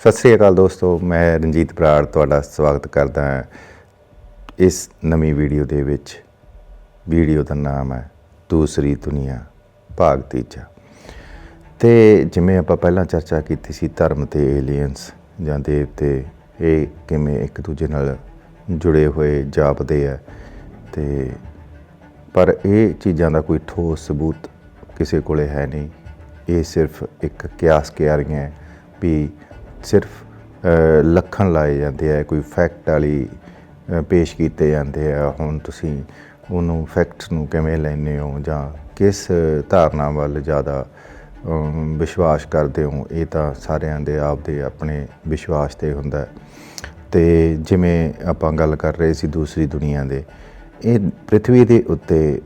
ਸਤਿ ਸ੍ਰੀ ਅਕਾਲ ਦੋਸਤੋ, ਮੈਂ ਰਣਜੀਤ ਬਰਾੜ ਤੁਹਾਡਾ ਸਵਾਗਤ ਕਰਦਾ ਹਾਂ ਇਸ ਨਵੀਂ ਵੀਡੀਓ ਦੇ ਵਿੱਚ। ਵੀਡੀਓ ਦਾ ਨਾਮ ਹੈ ਦੂਸਰੀ ਦੁਨੀਆ, ਭਾਗ ਤੀਜਾ। ਤੇ ਜਿਵੇਂ ਆਪਾਂ ਪਹਿਲਾਂ ਚਰਚਾ ਕੀਤੀ ਸੀ, ਧਰਮ ਤੇ ਏਲੀਅਨਸ ਜਾਂ ਦੇਵਤੇ ਇਹ ਕਿਵੇਂ ਇੱਕ ਦੂਜੇ ਨਾਲ ਜੁੜੇ ਹੋਏ, ਜਾਪਦੇ ਆ। ਤੇ ਪਰ ਇਹ ਚੀਜ਼ਾਂ ਦਾ ਕੋਈ ਠੋਸ ਸਬੂਤ ਕਿਸੇ ਕੋਲੇ ਹੈ ਨਹੀਂ। ਇਹ ਸਿਰਫ ਇੱਕ ਕਿਆਸ ਕਿਆਰੀਆਂ ਵੀ ਸਿਰਫ ਲੱਖਣ ਲਾਏ ਜਾਂਦੇ ਆ, ਕੋਈ ਫੈਕਟ ਵਾਲੀ ਪੇਸ਼ ਕੀਤੇ ਜਾਂਦੇ ਆ, ਹੁਣ ਤੁਸੀਂ ਉਹਨੂੰ ਫੈਕਟਸ ਨੂੰ ਕਿਵੇਂ ਲੈਂਦੇ ਹੋ ਜਾਂ ਕਿਸ ਧਾਰਨਾ ਵੱਲ ਜ਼ਿਆਦਾ ਵਿਸ਼ਵਾਸ ਕਰਦੇ ਹੋ, ਇਹ ਤਾਂ ਸਾਰਿਆਂ ਦੇ ਆਪਦੇ ਆਪਣੇ ਵਿਸ਼ਵਾਸ ਤੇ ਹੁੰਦਾ ਹੈ। ਤੇ ਜਿਵੇਂ ਆਪਾਂ ਗੱਲ ਕਰ ਰਹੇ ਸੀ ਦੂਸਰੀ ਦੁਨੀਆ ਦੇ, ਇਹ ਪ੍ਰithvi ਦੇ ਉੱਤੇ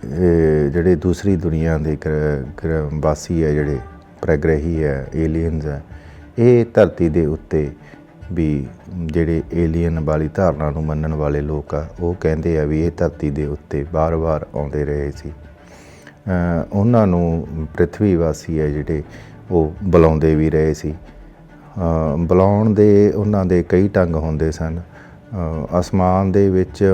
ਜਿਹੜੇ ਦੂਸਰੀ ਦੁਨੀਆ ਦੇ ਗ੍ਰਹਿ- ਵਾਸੀ ਹੈ ਜਿਹੜੇ ਪ੍ਰਗ੍ਰਹੀ ਹੈ ਏਲੀਅਨਸ ਹੈ ਇਹ ਧਰਤੀ ਦੇ ਉੱਤੇ ਵੀ ਜਿਹੜੇ ਏਲੀਅਨ ਵਾਲੀ ਧਾਰਨਾ ਨੂੰ ਮੰਨਣ ਵਾਲੇ ਲੋਕ ਆ ਉਹ ਕਹਿੰਦੇ ਆ ਵੀ ਇਹ ਧਰਤੀ ਦੇ ਉੱਤੇ ਬਾਰ-ਬਾਰ ਆਉਂਦੇ ਰਹੇ ਸੀ। ਉਹਨਾਂ ਨੂੰ ਪ੍ਰithvi ਵਾਸੀ ਹੈ ਜਿਹੜੇ ਉਹ ਬੁਲਾਉਂਦੇ ਵੀ ਰਹੇ ਸੀ। ਬੁਲਾਉਣ ਦੇ ਉਹਨਾਂ ਦੇ ਕਈ ਢੰਗ ਹੁੰਦੇ ਸਨ। ਅ, ਅਸਮਾਨ ਦੇ ਵਿੱਚ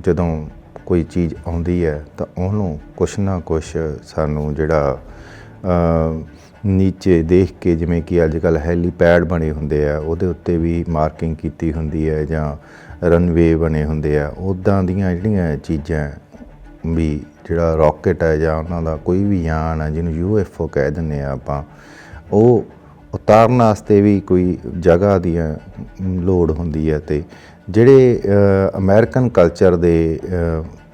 ਜਦੋਂ ਕੋਈ ਚੀਜ਼ ਆਉਂਦੀ ਹੈ ਤਾਂ ਉਹਨੂੰ ਕੁਛ ਨਾ ਕੁਛ ਸਾਨੂੰ ਜਿਹੜਾ ਨੀਚੇ ਦੇਖ ਕੇ ਜਿਵੇਂ ਕਿ ਅੱਜ ਕੱਲ ਹੈਲੀਪੈਡ ਬਣੇ ਹੁੰਦੇ ਆ ਉਹਦੇ ਉੱਤੇ ਵੀ ਮਾਰਕਿੰਗ ਕੀਤੀ ਹੁੰਦੀ ਹੈ ਜਾਂ ਰਨਵੇ ਬਣੇ ਹੁੰਦੇ ਆ ਉਦਾਂ ਦੀਆਂ ਜਿਹੜੀਆਂ ਚੀਜ਼ਾਂ ਵੀ ਜਿਹੜਾ ਰਾਕਟ ਹੈ ਜਾਂ ਉਹਨਾਂ ਦਾ ਕੋਈ ਵੀ ਯਾਨ ਹੈ ਜਿਹਨੂੰ ਯੂਐਫਓ ਕਹਿ ਦਿੰਦੇ ਆ ਆਪਾਂ ਉਹ ਉਤਾਰਨ ਵਾਸਤੇ ਵੀ ਕੋਈ ਜਗ੍ਹਾ ਦੀਆਂ ਲੋੜ ਹੁੰਦੀ ਹੈ ਤੇ ਜਿਹੜੇ ਅ, ਅਮਰੀਕਨ ਕਲਚਰ ਦੇ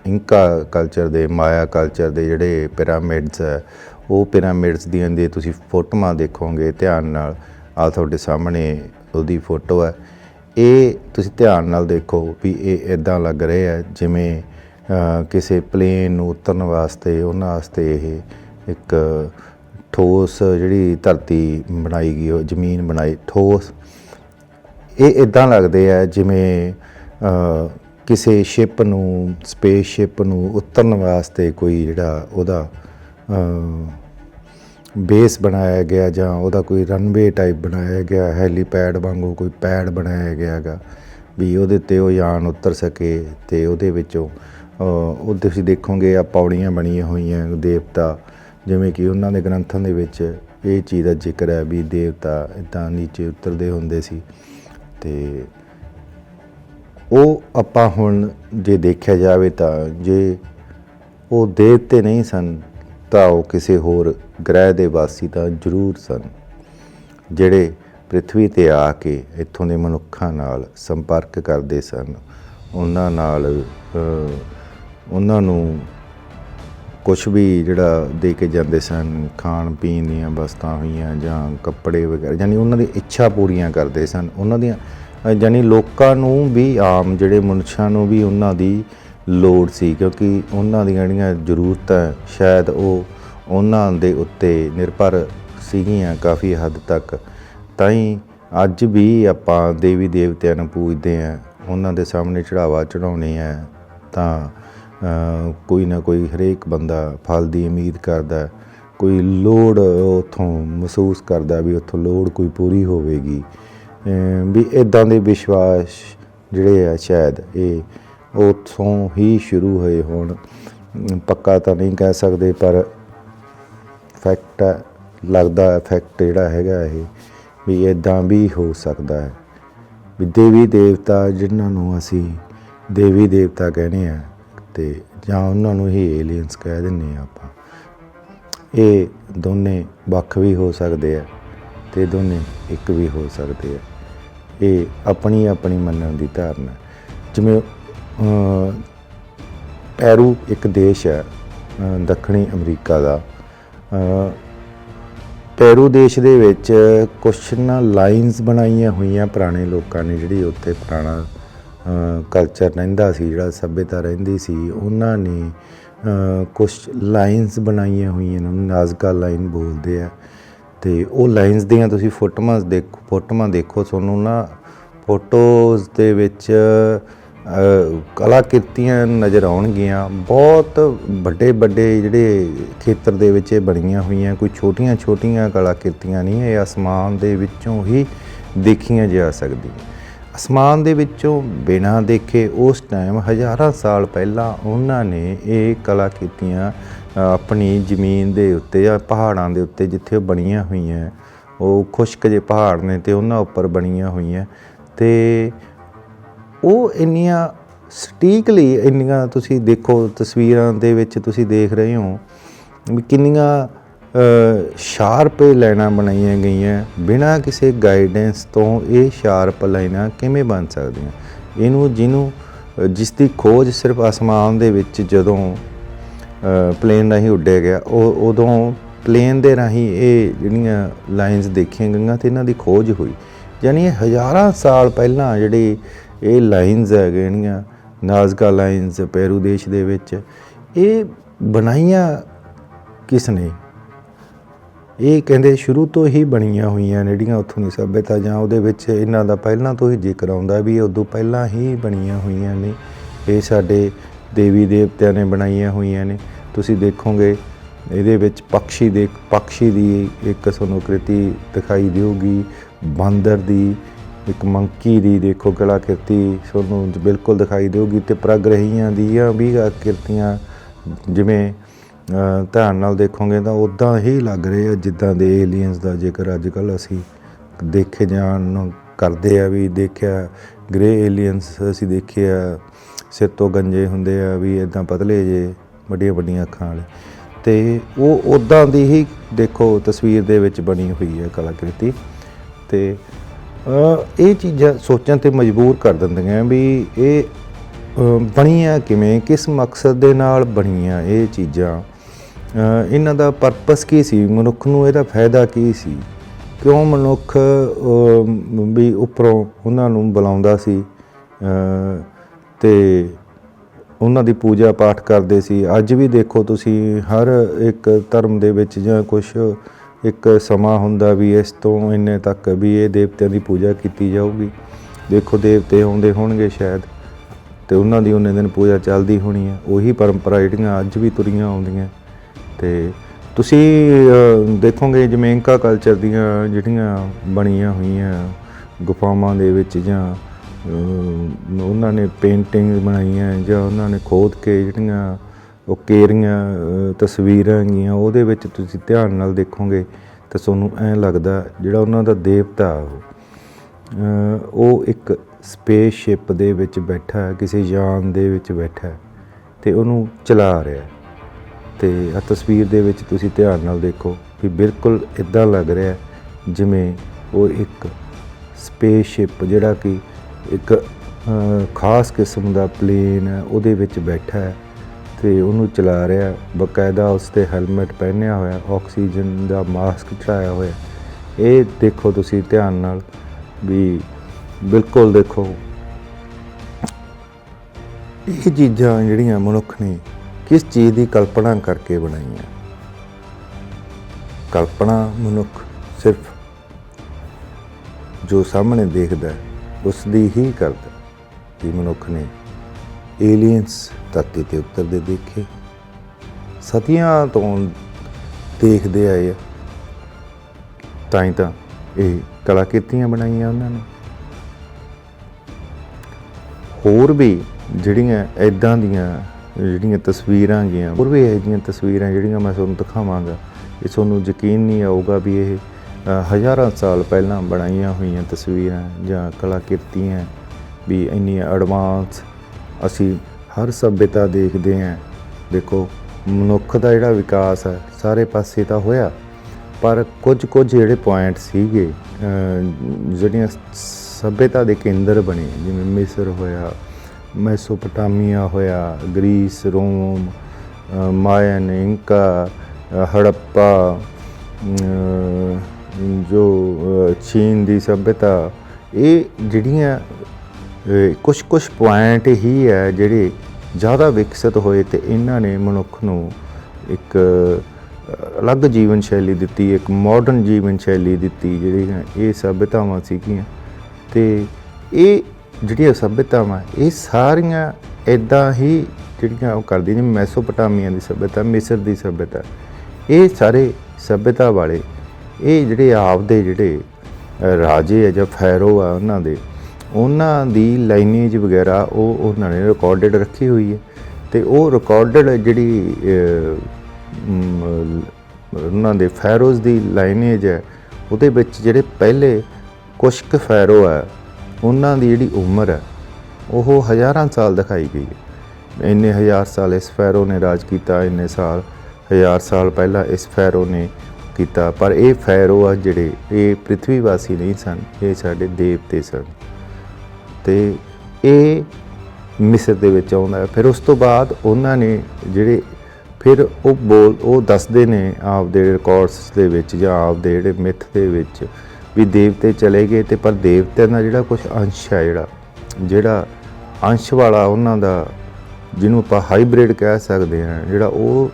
ਇੰਕਾ ਕਲਚਰ ਦੇ ਮਾਇਆ ਕਲਚਰ ਦੇ ਜਿਹੜੇ ਪਿਰਾਮਿਡਸ ਹੈ ਉਹ ਪਿਰਾਮਿਡਸ ਦੀਆਂ ਦੇ ਤੁਸੀਂ ਫੋਟੋਆਂ ਦੇਖੋਗੇ ਧਿਆਨ ਨਾਲ। ਆ ਤੁਹਾਡੇ ਸਾਹਮਣੇ ਉਹਦੀ ਫੋਟੋ ਹੈ। ਇਹ ਤੁਸੀਂ ਧਿਆਨ ਨਾਲ ਦੇਖੋ ਵੀ ਇਹ ਇਦਾਂ ਲੱਗ ਰਿਹਾ ਹੈ, ਜਿਵੇਂ ਕਿਸੇ ਪਲੇਨ ਨੂੰ ਉਤਰਨ ਵਾਸਤੇ, ਉਹਨਾਂ ਵਾਸਤੇ ਇਹ ਇੱਕ ਠੋਸ ਜਿਹੜੀ ਧਰਤੀ ਬਣਾਈ ਗਈ ਉਹ ਜ਼ਮੀਨ ਬਣਾਈ, ਠੋਸ। ਇਹ ਇਦਾਂ ਲੱਗਦੇ ਆ ਜਿਵੇਂ ਕਿਸੇ ਸ਼ਿਪ ਨੂੰ ਸਪੇਸ ਸ਼ਿਪ ਨੂੰ ਉਤਰਨ ਵਾਸਤੇ ਕੋਈ ਜਿਹੜਾ ਉਹਦਾ ਬੇਸ ਬਣਾਇਆ ਗਿਆ ਜਾਂ ਉਹਦਾ ਕੋਈ ਰਨਵੇ ਟਾਈਪ ਬਣਾਇਆ ਗਿਆ ਹੈਲੀਪੈਡ ਵਾਂਗੂ ਕੋਈ ਪੈਡ ਬਣਾਇਆ ਗਿਆ ਹੈਗਾ ਵੀ ਉਹਦੇ ਤੇ ਉਹ ਯਾਨ ਉਤਰ ਸਕੇ ਤੇ ਉਹਦੇ ਵਿੱਚੋਂ ਉਹ ਤੁਸੀਂ ਦੇਖੋਗੇ ਆ ਪੌੜੀਆਂ ਬਣੀਆਂ ਹੋਈਆਂ ਦੇਵਤਾ, ਜਿਵੇਂ ਕਿ ਉਹਨਾਂ ਦੇ ਗ੍ਰੰਥਾਂ ਦੇ ਵਿੱਚ ਇਹ ਚੀਜ਼ ਦਾ ਜ਼ਿਕਰ ਹੈ ਵੀ ਦੇਵਤਾ ਇਦਾਂ ਨੀਚੇ ਉਤਰਦੇ ਹੁੰਦੇ ਸੀ ਤੇ ਉਹ ਆਪਾਂ ਹੁਣ ਜੇ ਦੇਖਿਆ ਜਾਵੇ ਤਾਂ ਜੇ ਉਹ ਦੇਵਤੇ ਨਹੀਂ ਸਨ ਤਾਂ ਉਹ ਕਿਸੇ ਹੋਰ ਗ੍ਰਹਿ ਦੇ ਵਾਸੀ ਤਾਂ ਜ਼ਰੂਰ ਸਨ, ਜਿਹੜੇ ਪ੍ਰithvi ਤੇ ਆ ਕੇ ਇੱਥੋਂ ਦੇ ਮਨੁੱਖਾਂ ਨਾਲ ਸੰਪਰਕ ਕਰਦੇ ਸਨ। ਉਹਨਾਂ ਨਾਲ ਉਹਨਾਂ ਨੂੰ ਕੁਝ ਵੀ ਜਿਹੜਾ ਦੇ ਕੇ ਜਾਂਦੇ ਸਨ, ਖਾਣ ਪੀਣ ਦੀਆਂ ਵਸਤਾਂ ਹੋਈਆਂ ਜਾਂ ਕੱਪੜੇ ਵਗੈਰਾ, ਯਾਨੀ ਉਹਨਾਂ ਦੀ ਇੱਛਾ ਪੂਰੀਆਂ ਕਰਦੇ ਸਨ। ਉਹਨਾਂ ਦੀਆਂ, ਯਾਨੀ ਲੋਕਾਂ ਨੂੰ ਵੀ, ਆਮ ਜਿਹੜੇ ਮਨੁੱਖਾਂ ਨੂੰ ਵੀ ਉਹਨਾਂ ਦੀ ਲੋੜ ਸੀ, ਕਿਉਂਕਿ ਉਹਨਾਂ ਦੀਆਂ ਜਿਹੜੀਆਂ ਜ਼ਰੂਰਤਾਂ ਸ਼ਾਇਦ ਉਹ ਉਹਨਾਂ ਦੇ ਉੱਤੇ ਨਿਰਭਰ ਸੀਗੀਆਂ ਕਾਫੀ ਹੱਦ ਤੱਕ। ਤਾਂ ਹੀ ਅੱਜ ਵੀ ਆਪਾਂ ਦੇਵੀ ਦੇਵਤਿਆਂ ਨੂੰ ਪੂਜਦੇ ਆ ਉਹਨਾਂ ਦੇ ਸਾਹਮਣੇ ਚੜਾਵਾ ਚੜਾਉਣੇ ਆ ਤਾਂ ਕੋਈ ਨਾ ਕੋਈ ਹਰੇਕ ਬੰਦਾ ਫਲ ਦੀ ਉਮੀਦ ਕਰਦਾ ਕੋਈ ਲੋੜ ਉਥੋਂ ਮਹਿਸੂਸ ਕਰਦਾ ਵੀ ਉਥੋਂ ਲੋੜ ਕੋਈ ਪੂਰੀ ਹੋਵੇਗੀ। ਵੀ ਇਦਾਂ ਦੇ ਵਿਸ਼ਵਾਸ ਜਿਹੜੇ ਆ ਸ਼ਾਇਦ ਇਹ ਉਥੋਂ ਹੀ ਸ਼ੁਰੂ ਹੋਏ ਹੋਣ। ਪੱਕਾ ਤਾਂ ਨਹੀਂ ਕਹਿ ਸਕਦੇ, ਪਰ ਫੈਕਟ ਲੱਗਦਾ ਫੈਕਟ ਜਿਹੜਾ ਹੈਗਾ ਇਹ, ਵੀ ਇਦਾਂ ਵੀ ਹੋ ਸਕਦਾ ਹੈ। ਵੀ ਦੇਵੀ ਦੇਵਤਾ ਜਿਨ੍ਹਾਂ ਨੂੰ ਅਸੀਂ ਦੇਵੀ ਦੇਵਤਾ ਕਹਿੰਦੇ ਆ ਤੇ ਜਾਂ ਉਹਨਾਂ ਨੂੰ ਹੀ ਏਲੀਅਨਸ ਕਹਿ ਦਿੰਦੇ ਆ ਆਪਾਂ। ਇਹ ਦੋਨੇ ਵੱਖ ਵੀ ਹੋ ਸਕਦੇ ਆ ਤੇ ਦੋਨੇ ਇੱਕ ਵੀ ਹੋ ਸਕਦੇ ਆ। ਇਹ ਆਪਣੀ ਆਪਣੀ ਮੰਨਣ ਦੀ ਧਾਰਨਾ ਜਿਵੇਂ ਪੈਰੂ ਇੱਕ ਦੇਸ਼ ਹੈ ਦੱਖਣੀ ਅਮਰੀਕਾ ਦਾ। ਪੈਰੂ ਦੇਸ਼ ਦੇ ਵਿੱਚ ਕੁਛ ਨਾ ਲਾਈਨਸ ਬਣਾਈਆਂ ਹੋਈਆਂ ਪੁਰਾਣੇ ਲੋਕਾਂ ਨੇ, ਜਿਹੜੀ ਉੱਥੇ ਪੁਰਾਣਾ ਕਲਚਰ ਰਹਿੰਦਾ ਸੀ, ਜਿਹੜਾ ਸਭਿਅਤਾ ਰਹਿੰਦੀ ਸੀ, ਉਹਨਾਂ ਨੇ ਕੁਝ ਲਾਈਨਸ ਬਣਾਈਆਂ ਹੋਈਆਂ ਨੇ ਨਾਜ਼ਕਾ ਲਾਈਨ ਬੋਲਦੇ ਆ। ਤੇ ਉਹ ਲਾਈਨਸ ਦੀਆਂ ਤੁਸੀਂ ਫੋਟੋਆਂ ਦੇਖੋ ਫੋਟੋਆਂ ਦੇਖੋ, ਤੁਹਾਨੂੰ ਨਾ ਫੋਟੋਜ਼ ਦੇ ਵਿੱਚ ਕਲਾਕ੍ਰਿਤੀਆਂ ਨਜ਼ਰ ਆਉਣਗੀਆਂ। ਬਹੁਤ ਵੱਡੇ ਵੱਡੇ ਜਿਹੜੇ ਖੇਤਰ ਦੇ ਵਿੱਚ ਇਹ ਬਣੀਆਂ ਹੋਈਆਂ, ਕੋਈ ਛੋਟੀਆਂ ਛੋਟੀਆਂ ਕਲਾਕ੍ਰਿਤੀਆਂ ਨਹੀਂ, ਇਹ ਅਸਮਾਨ ਦੇ ਵਿੱਚੋਂ ਹੀ ਦੇਖੀਆਂ ਜਾ ਸਕਦੀਆਂ। ਅਸਮਾਨ ਦੇ ਵਿੱਚੋਂ ਬਿਨਾਂ ਦੇਖੇ ਉਸ ਟਾਈਮ ਹਜ਼ਾਰਾਂ ਸਾਲ ਪਹਿਲਾਂ ਉਹਨਾਂ ਨੇ ਇਹ ਕਲਾ ਆਪਣੀ ਜ਼ਮੀਨ ਦੇ ਉੱਤੇ ਜਾਂ ਪਹਾੜਾਂ ਦੇ ਉੱਤੇ ਜਿੱਥੇ ਉਹ ਬਣੀਆਂ ਹੋਈਆਂ, ਉਹ ਖੁਸ਼ਕ ਜਿਹੇ ਪਹਾੜ ਨੇ ਤੇ ਉਹਨਾਂ ਉੱਪਰ ਬਣੀਆਂ ਹੋਈਆਂ ਤੇ ਉਹ ਇੰਨੀਆਂ ਸਟੀਕਲੀ ਇੰਨੀਆਂ ਤੁਸੀਂ ਦੇਖੋ ਤਸਵੀਰਾਂ ਦੇ ਵਿੱਚ ਤੁਸੀਂ ਦੇਖ ਰਹੇ ਹੋ ਵੀ ਕਿੰਨੀਆਂ ਸ਼ਾਰਪ ਲਾਈਨਾਂ ਬਣਾਈਆਂ ਗਈਆਂ। ਬਿਨਾਂ ਕਿਸੇ ਗਾਈਡੈਂਸ ਤੋਂ ਇਹ ਸ਼ਾਰਪ ਲਾਈਨਾਂ ਕਿਵੇਂ ਬਣ ਸਕਦੀਆਂ? ਇਹਨੂੰ, ਜਿਹਨੂੰ, ਜਿਸ ਦੀ ਖੋਜ ਸਿਰਫ ਅਸਮਾਨ ਦੇ ਵਿੱਚ ਜਦੋਂ ਪਲੇਨ ਰਾਹੀਂ ਉੱਡਿਆ ਗਿਆ, ਉਹ, ਉਦੋਂ ਪਲੇਨ ਦੇ ਰਾਹੀਂ ਇਹ ਜਿਹੜੀਆਂ ਲਾਈਨਸ ਦੇਖੀਆਂ ਗਈਆਂ ਤੇ ਇਹਨਾਂ ਦੀ ਖੋਜ ਹੋਈ। ਯਾਨੀ ਹਜ਼ਾਰਾਂ ਸਾਲ ਪਹਿਲਾਂ ਜਿਹੜੀ ਇਹ ਲਾਈਨਸ ਹੈ ਜਿਹੜੀਆਂ ਨਾਜ਼ਕਾ ਲਾਈਨਸ ਪੈਰੂ ਦੇਸ਼ ਦੇ ਵਿੱਚ, ਇਹ ਬਣਾਈਆਂ ਕਿਸ ਨੇ? ਇਹ ਕਹਿੰਦੇ ਸ਼ੁਰੂ ਤੋਂ ਹੀ ਬਣੀਆਂ ਹੋਈਆਂ ਨੇ ਜਿਹੜੀਆਂ ਉੱਥੋਂ ਦੀ ਸਭਿਅਤਾ ਜਾਂ ਉਹਦੇ ਵਿੱਚ ਇਹਨਾਂ ਦਾ ਪਹਿਲਾਂ ਤੋਂ ਹੀ ਜ਼ਿਕਰ ਆਉਂਦਾ ਵੀ ਉਦੋਂ ਪਹਿਲਾਂ ਹੀ ਬਣੀਆਂ ਹੋਈਆਂ ਨੇ। ਇਹ ਸਾਡੇ ਦੇਵੀ ਦੇਵਤਿਆਂ ਨੇ ਬਣਾਈਆਂ ਹੋਈਆਂ ਨੇ। ਤੁਸੀਂ ਦੇਖੋਗੇ, ਇਹਦੇ ਵਿੱਚ ਪੰਛੀ ਦੇ ਪੰਛੀ ਦੀ ਇੱਕ ਤੁਹਾਨੂੰ ਕ੍ਰਿਤੀ ਦਿਖਾਈ ਦੇਊਗੀ, ਬਾਂਦਰ ਦੀ ਇੱਕ ਮੰਕੀ ਦੀ ਦੇਖੋ ਕਲਾਕ੍ਰਿਤੀ ਤੁਹਾਨੂੰ ਬਿਲਕੁਲ ਦਿਖਾਈ ਦੇਊਗੀ ਤੇ ਪ੍ਰਗ੍ਰਹੀਆਂ ਦੀਆਂ ਵੀ ਕਿਰਤੀਆਂ ਜਿਵੇਂ ਧਿਆਨ ਨਾਲ ਦੇਖੋਗੇ ਤਾਂ ਉਦਾਂ ਹੀ ਲੱਗ ਰਹੇ ਆ ਜਿੱਦਾਂ ਦੇ ਏਲੀਅਨਸ ਦਾ ਜ਼ਿਕਰ ਅੱਜ ਕੱਲ ਅਸੀਂ ਦੇਖੇ ਜਾਣ ਨੂੰ ਕਰਦੇ ਆ ਵੀ ਦੇਖਿਆ, ਗ੍ਰੇ ਏਲੀਅਨਸ ਅਸੀਂ ਦੇਖੇ ਆ, ਸਿਰ ਤੋਂ ਗੰਜੇ ਹੁੰਦੇ ਆ ਵੀ ਇਦਾਂ ਪਤਲੇ ਜੇ, ਵੱਡੀਆਂ ਵੱਡੀਆਂ ਅੱਖਾਂ ਵਾਲੇ। ਤੇ ਉਹ ਉਦਾਂ ਦੀ ਹੀ ਦੇਖੋ ਤਸਵੀਰ ਦੇ ਵਿੱਚ ਬਣੀ ਹੋਈ ਹੈ ਕਲਾਕ੍ਰਿਤੀ ਤੇ ਇਹ ਚੀਜ਼ਾਂ ਸੋਚਣ ਤੇ ਮਜਬੂਰ ਕਰ ਦਿੰਦੀਆਂ ਵੀ ਇਹ ਬਣੀਆਂ ਕਿਵੇਂ ਕਿਸ ਮਕਸਦ ਦੇ ਨਾਲ ਬਣੀਆਂ ਇਹ ਚੀਜ਼ਾਂ। ਇਹਨਾਂ ਦਾ ਪਰਪਸ ਕੀ ਸੀ? ਮਨੁੱਖ ਨੂੰ ਇਹਦਾ ਫਾਇਦਾ ਕੀ ਸੀ? ਕਿਉਂ ਮਨੁੱਖ ਵੀ ਉੱਪਰੋਂ ਉਹਨਾਂ ਨੂੰ ਬੁਲਾਉਂਦਾ ਸੀ? ਅ, ਤੇ ਉਹਨਾਂ ਦੀ ਪੂਜਾ ਪਾਠ ਕਰਦੇ ਸੀ? ਅੱਜ ਵੀ ਦੇਖੋ ਤੁਸੀਂ ਹਰ ਇੱਕ ਧਰਮ ਦੇ ਵਿੱਚ ਜਾਂ ਕੁਝ ਇੱਕ ਸਮਾਂ ਹੁੰਦਾ ਵੀ ਇਸ ਤੋਂ ਇੰਨੇ ਤੱਕ ਵੀ ਇਹ ਦੇਵਤਿਆਂ ਦੀ ਪੂਜਾ ਕੀਤੀ ਜਾਊਗੀ। ਦੇਖੋ ਦੇਵਤੇ ਆਉਂਦੇ ਹੋਣਗੇ ਸ਼ਾਇਦ, ਤੇ ਉਹਨਾਂ ਦੀ ਉਹਨੇ ਦਿਨ ਪੂਜਾ ਚੱਲਦੀ ਹੋਣੀ ਹੈ। ਉਹੀ ਪਰੰਪਰਾ ਜਿਹੜੀਆਂ ਅੱਜ ਵੀ ਤੁਰੀਆਂ ਆਉਂਦੀਆਂ। ਤੇ ਤੁਸੀਂ ਦੇਖੋਗੇ ਜਿਵੇਂ ਇੰਕਾ ਕਲਚਰ ਦੀਆਂ ਜਿਹੜੀਆਂ ਬਣੀਆਂ ਹੋਈਆਂ ਗੁਫਾਵਾਂ ਦੇ ਵਿੱਚ ਜਾਂ ਉਹਨਾਂ ਨੇ ਪੇਂਟਿੰਗ ਬਣਾਈਆਂ ਜਾਂ ਉਹਨਾਂ ਨੇ ਖੋਦ ਕੇ ਜਿਹੜੀਆਂ ਉਹ ਕੇਰੀਆਂ ਤਸਵੀਰਾਂ ਗੀਆਂ ਉਹਦੇ ਵਿੱਚ ਤੁਸੀਂ ਧਿਆਨ ਨਾਲ ਦੇਖੋਗੇ ਤਾਂ ਤੁਹਾਨੂੰ ਐਂ ਲੱਗਦਾ ਜਿਹੜਾ ਉਹਨਾਂ ਦਾ ਦੇਵਤਾ ਉਹ। ਉਹ ਇੱਕ ਸਪੇਸ ਸ਼ਿਪ ਦੇ ਵਿੱਚ ਬੈਠਾ ਹੈ, ਕਿਸੇ ਯਾਨ ਦੇ ਵਿੱਚ ਬੈਠਾ ਹੈ ਤੇ ਉਹਨੂੰ ਚਲਾ ਰਿਹਾ ਹੈ। ਤੇ ਆ ਤਸਵੀਰ ਦੇ ਵਿੱਚ ਤੁਸੀਂ ਧਿਆਨ ਨਾਲ ਦੇਖੋ ਵੀ ਬਿਲਕੁਲ ਇਦਾਂ ਲੱਗ ਰਿਹਾ ਜਿਵੇਂ ਉਹ ਇੱਕ ਸਪੇਸ ਸ਼ਿਪ ਜਿਹੜਾ ਕਿ ਇੱਕ ਖਾਸ ਕਿਸਮ ਦਾ ਪਲੇਨ ਹੈ, ਉਹਦੇ ਵਿੱਚ ਬੈਠਾ ਹੈ। ਤੇ ਉਹਨੂੰ ਚਲਾ ਰਿਹਾ। ਹੈ। ਬਕਾਇਦਾ ਉਸ ਤੇ ਹੈਲਮਟ ਪਹਿਨਿਆ ਹੋਇਆ, ਆਕਸੀਜਨ ਦਾ ਮਾਸਕ ਚੜਾਇਆ ਹੋਇਆ। ਇਹ ਦੇਖੋ ਤੁਸੀਂ ਧਿਆਨ ਨਾਲ ਵੀ ਬਿਲਕੁਲ ਦੇਖੋ। ਇਹ ਚੀਜ਼ਾਂ ਜਿਹੜੀਆਂ ਮਨੁੱਖ ਨੇ ਕਿਸ ਚੀਜ਼ ਦੀ ਕਲਪਨਾ ਕਰਕੇ ਬਣਾਈਆਂ? ਕਲਪਨਾ ਮਨੁੱਖ ਸਿਰਫ ਜੋ ਸਾਹਮਣੇ ਦੇਖਦਾ ਉਸ ਦੀ ਹੀ ਕਰਦਾ ਕਿ ਮਨੁੱਖ ਨੇ ਏਲੀਅਨਸ ਧਰਤੀ ਤੇ ਉਤਰਦੇ ਦੇਖੇ। ਸਦੀਆਂ ਤੋਂ ਦੇਖਦੇ ਆਏ ਆ। ਤਾਂ ਹੀ ਤਾਂ ਇਹ ਕਲਾਕ੍ਰਿਤੀਆਂ ਬਣਾਈਆਂ ਉਹਨਾਂ ਨੇ। ਹੋਰ ਵੀ ਜਿਹੜੀਆਂ ਐਦਾਂ ਦੀਆਂ ਜਿਹੜੀਆਂ ਤਸਵੀਰਾਂ ਗੀਆਂ ਹੋਰ ਵੀ ਇਹੋ ਜਿਹੀਆਂ ਤਸਵੀਰਾਂ ਜਿਹੜੀਆਂ ਮੈਂ ਤੁਹਾਨੂੰ ਦਿਖਾਵਾਂਗਾ, ਇਹ ਤੁਹਾਨੂੰ ਯਕੀਨ ਨਹੀਂ ਆਊਗਾ ਵੀ ਇਹ ਹਜ਼ਾਰਾਂ ਸਾਲ ਪਹਿਲਾਂ ਬਣਾਈਆਂ ਹੋਈਆਂ ਤਸਵੀਰਾਂ ਜਾਂ ਕਲਾਕ੍ਰਿਤੀਆਂ ਵੀ ਇੰਨੀਆਂ ਐਡਵਾਂਸ ਅਸੀਂ ਹਰ ਸਭਿਅਤਾ ਦੇਖਦੇ ਹਾਂ। ਦੇਖੋ, ਮਨੁੱਖ ਦਾ ਜਿਹੜਾ ਵਿਕਾਸ ਹੈ, ਸਾਰੇ ਪਾਸੇ ਤਾਂ ਹੋਇਆ। ਪਰ ਕੁਝ ਕੁਝ ਜਿਹੜੇ ਪੁਆਇੰਟ ਸੀਗੇ ਜਿਹੜੀਆਂ ਸਭਿਅਤਾ ਦੇ ਕੇਂਦਰ ਬਣੇ, ਜਿਵੇਂ ਮਿਸਰ ਹੋਇਆ, ਮੈਸੋਪੋਟਾਮੀਆ ਹੋਇਆ, Greece, Rome Mayan, Inca, Harappa ਜੋ ਚੀਨ ਦੀ ਸਭਿਅਤਾ, ਇਹ ਜਿਹੜੀਆਂ ਕੁਝ ਕੁਝ ਪੁਆਇੰਟ ਹੀ ਹੈ ਜਿਹੜੇ ਜ਼ਿਆਦਾ ਵਿਕਸਿਤ ਹੋਏ ਤੇ ਇਹਨਾਂ ਨੇ ਮਨੁੱਖ ਨੂੰ ਇੱਕ ਅਲੱਗ ਜੀਵਨ ਸ਼ੈਲੀ ਦਿੱਤੀ, ਇੱਕ ਮਾਡਰਨ ਜੀਵਨ ਸ਼ੈਲੀ ਦਿੱਤੀ, ਜਿਹੜੀਆਂ ਇਹ ਸਭਿਅਤਾਵਾਂ ਸੀਗੀਆਂ। ਤੇ ਇਹ ਜਿਹੜੀਆਂ ਸਭਿਅਤਾਵਾਂ, ਇਹ ਸਾਰੀਆਂ ਇਦਾਂ ਹੀ ਜਿਹੜੀਆਂ ਉਹ ਕਰਦੀਆਂ ਜਿਵੇਂ ਮੈਸੋਪੋਟਾਮੀਆ ਦੀ ਸਭਿਅਤਾ, ਮਿਸਰ ਦੀ ਸਭਿਅਤਾ। ਇਹ ਸਾਰੇ ਸਭਿਅਤਾ ਵਾਲੇ, ਇਹ ਜਿਹੜੇ ਆਪਦੇ ਜਿਹੜੇ ਰਾਜੇ ਆ ਜਾਂ ਫੈਰੋ ਆ ਉਹਨਾਂ ਦੇ ਉਹਨਾਂ ਦੀ ਲਾਈਨੇਜ ਵਗੈਰਾ ਉਹ ਉਹਨਾਂ ਨੇ ਰਿਕਾਰਡਡ ਰੱਖੀ ਹੋਈ ਹੈ ਤੇ ਉਹ ਰਿਕਾਰਡਡ ਜਿਹੜੀ ਉਹਨਾਂ ਦੇ ਫੈਰੋਜ਼ ਦੀ ਲਾਈਨੇਜ ਹੈ, ਉਹਦੇ ਵਿੱਚ ਜਿਹੜੇ ਪਹਿਲੇ ਕੁਸ਼ਕ ਫੈਰੋ ਹੈ, ਉਹਨਾਂ ਦੀ ਜਿਹੜੀ ਉਮਰ ਹੈ, ਉਹ ਹਜ਼ਾਰਾਂ ਸਾਲ ਦਿਖਾਈ ਗਈ ਹੈ। ਇੰਨੇ ਹਜ਼ਾਰ ਸਾਲ ਇਸ ਫੈਰੋ ਨੇ ਰਾਜ ਕੀਤਾ, ਇੰਨੇ ਸਾਲ, ਹਜ਼ਾਰ ਸਾਲ ਪਹਿਲਾਂ ਇਸ ਫੈਰੋ ਨੇ ਕੀਤਾ, ਪਰ ਇਹ ਫੈਰੋ ਆ ਜਿਹੜੇ, ਇਹ ਪ੍ਰਿਥਵੀ ਵਾਸੀ ਨਹੀਂ ਸਨ, ਇਹ ਸਾਡੇ ਦੇਵਤੇ ਸਨ। ਤੇ ਇਹ ਮਿਸਰ ਦੇ ਵਿੱਚ ਆਉਂਦਾ ਫਿਰ ਉਸ ਤੋਂ ਬਾਅਦ ਉਹਨਾਂ ਨੇ ਜਿਹੜੇ ਫਿਰ ਉਹ ਬੋਲ ਉਹ ਦੱਸਦੇ ਨੇ ਆਪਦੇ ਰਿਕਾਰਡਸ ਦੇ ਵਿੱਚ ਜਾਂ ਆਪਦੇ ਜਿਹੜੇ ਮਿੱਥ ਦੇ ਵਿੱਚ ਵੀ ਦੇਵਤੇ ਚਲੇ ਗਏ ਤੇ ਪਰ ਦੇਵਤਿਆਂ ਦਾ ਜਿਹੜਾ ਕੁਝ ਅੰਸ਼ ਹੈ ਜਿਹੜਾ ਜਿਹੜਾ ਅੰਸ਼ ਵਾਲਾ ਉਹਨਾਂ ਦਾ ਜਿਹਨੂੰ ਆਪਾਂ ਹਾਈਬ੍ਰਿਡ ਕਹਿ ਸਕਦੇ ਹਾਂ, ਜਿਹੜਾ ਉਹ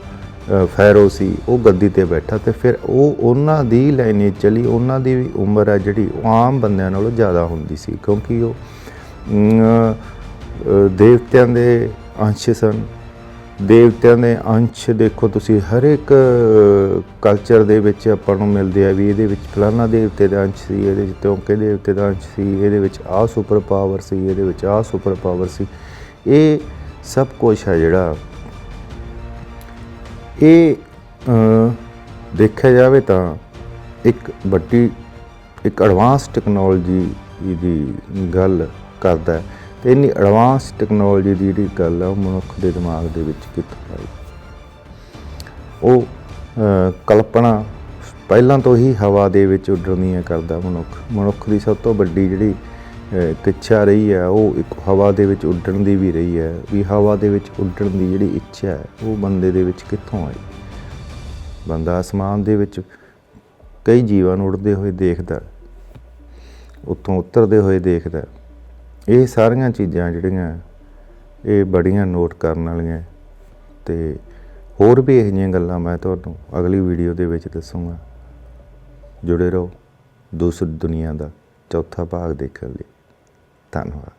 ਫੈਰੋ ਸੀ, ਉਹ ਗੱਦੀ ਤੇ ਬੈਠਾ ਤੇ ਫਿਰ ਉਹ ਉਹਨਾਂ ਦੀ ਲਾਈਨੇ ਚਲੀ, ਉਹਨਾਂ ਦੀ ਵੀ ਉਮਰ ਹੈ ਜਿਹੜੀ ਉਹ ਆਮ ਬੰਦਿਆਂ ਨਾਲੋਂ ਜ਼ਿਆਦਾ ਹੁੰਦੀ ਸੀ ਕਿਉਂਕਿ ਉਹ ਦੇਵਤਿਆਂ ਦੇ ਅੰਸ਼ ਸਨ। ਦੇਵਤਿਆਂ ਦੇ ਅੰਸ਼ ਦੇਖੋ ਤੁਸੀਂ, ਹਰ ਇੱਕ ਕਲਚਰ ਦੇ ਵਿੱਚ ਆਪਾਂ ਨੂੰ ਮਿਲਦੇ ਆ ਵੀ ਇਹਦੇ ਵਿੱਚ ਫਲਾਣਾ ਦੇਵਤੇ ਦਾ ਅੰਸ਼ ਸੀ, ਇਹਦੇ ਵਿੱਚ ਤੌਂਕੇ ਦੇਵਤੇ ਦਾ ਅੰਸ਼ ਸੀ, ਇਹਦੇ ਵਿੱਚ ਆਹ ਸੁਪਰ ਪਾਵਰ ਸੀ, ਇਹਦੇ ਵਿੱਚ ਆਹ ਸੁਪਰ ਪਾਵਰ ਸੀ। ਇਹ ਸਭ ਕੁਝ ਹੈ ਜਿਹੜਾ ਇਹ ਦੇਖਿਆ ਜਾਵੇ ਤਾਂ ਇੱਕ ਵੱਡੀ, ਇੱਕ ਐਡਵਾਂਸ ਟੈਕਨੋਲੋਜੀ ਦੀ ਗੱਲ ਕਰਦਾ ਹੈ। ਤੇ ਇੰਨੀ ਐਡਵਾਂਸ ਟੈਕਨੋਲੋਜੀ ਦੀ ਜਿਹੜੀ ਗੱਲ ਹੈ ਉਹ ਮਨੁੱਖ ਦੇ ਦਿਮਾਗ ਦੇ ਵਿੱਚ ਕਿੱਥੋਂ ਆਈ? ਉਹ ਕਲਪਨਾ ਪਹਿਲਾਂ ਤੋਂ ਹੀ ਹਵਾ ਦੇ ਵਿੱਚ ਉੱਡਣੀਆਂ ਕਰਦਾ ਮਨੁੱਖ। ਮਨੁੱਖ ਦੀ ਸਭ ਤੋਂ ਵੱਡੀ ਜਿਹੜੀ ਇੱਛਾ ਰਹੀ ਹੈ, ਉਹ ਇੱਕ ਹਵਾ ਦੇ ਵਿੱਚ ਉੱਡਣ ਦੀ ਵੀ ਰਹੀ ਹੈ। ਵੀ ਹਵਾ ਦੇ ਵਿੱਚ ਉੱਡਣ ਦੀ ਜਿਹੜੀ ਇੱਛਾ ਹੈ, ਉਹ ਬੰਦੇ ਦੇ ਵਿੱਚ ਕਿੱਥੋਂ ਆਈ? ਬੰਦਾ ਅਸਮਾਨ ਦੇ ਵਿੱਚ ਕਈ ਜੀਵਾਂ ਨੂੰ ਉੱਡਦੇ ਹੋਏ ਦੇਖਦਾ, ਉੱਥੋਂ ਉਤਰਦੇ ਹੋਏ ਦੇਖਦਾ। ਇਹ ਸਾਰੀਆਂ ਚੀਜ਼ਾਂ ਜਿਹੜੀਆਂ ਇਹ ਬੜੀਆਂ ਨੋਟ ਕਰਨ ਵਾਲੀਆਂ ਤੇ ਹੋਰ ਵੀ ਇਹੋ ਜਿਹੀਆਂ ਗੱਲਾਂ ਮੈਂ ਤੁਹਾਨੂੰ ਅਗਲੀ ਵੀਡੀਓ ਦੇ ਵਿੱਚ ਦੱਸੂਗਾ। ਜੁੜੇ ਰਹੋ। ਦੂਸਰੀ ਦੁਨੀਆ ਦਾ ਚੌਥਾ ਭਾਗ ਦੇਖਣ ਲਈ। ਧੰਨਵਾਦ।